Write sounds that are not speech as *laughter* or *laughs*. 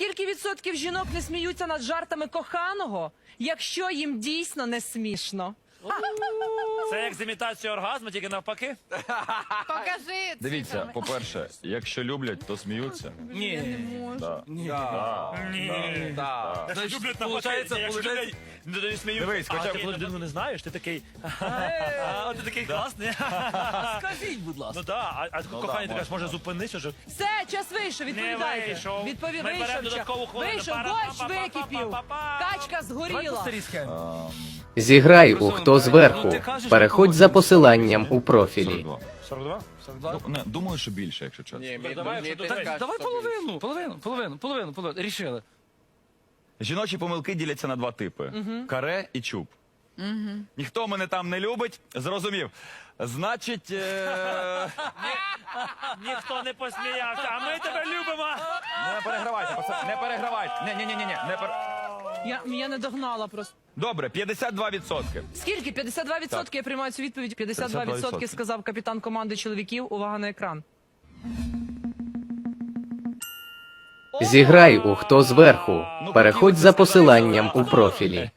Скільки відсотків жінок не сміються над жартами коханого, якщо їм дійсно не смішно? Це як з імітацією оргазму, тільки навпаки. Покажи. Дивіться, цифрами. по-перше, якщо люблять, то сміються. Ні. Да. Ні. Так. Та Значить, ж люблять навпаки. Якщо люблять, ну, то не сміються. Дивись, А хоча б ти коли людину не знаєш, ти такий. А, ти такий класний. *laughs* Скажіть, будь ласка. Ну так, а, а кохання ти кажеш, може зупинися, що Все, час вийшов, відповідайте. вийшов. Відпові... Ми беремо Вийшов, додаткову хвилину. вийшов, борщ википів, качка згоріла. Зіграй у хто зверху. Переходь за посиланням у профілі. 42. 42? Ну, не, думаю, що більше, якщо чесно. Ні, Ну, давай, мені що половину, половину, половину, половину, половину. Рішили. Жіночі помилки діляться на два типи: каре і чуб. Ніхто мене там не любить, зрозумів. Значить, е... Ніхто не посміявся, а ми тебе любимо. не перегравайте, пацани, не перегравайте. Ні, ні, ні, ні, не пер... Я, я не догнала просто. Добре, 52%. Скільки? 52% Так. я приймаю цю відповідь. 52%, 52%. сказав капітан команди чоловіків. Увага на екран. Зіграй у хто зверху. Переходь за посиланням у профілі.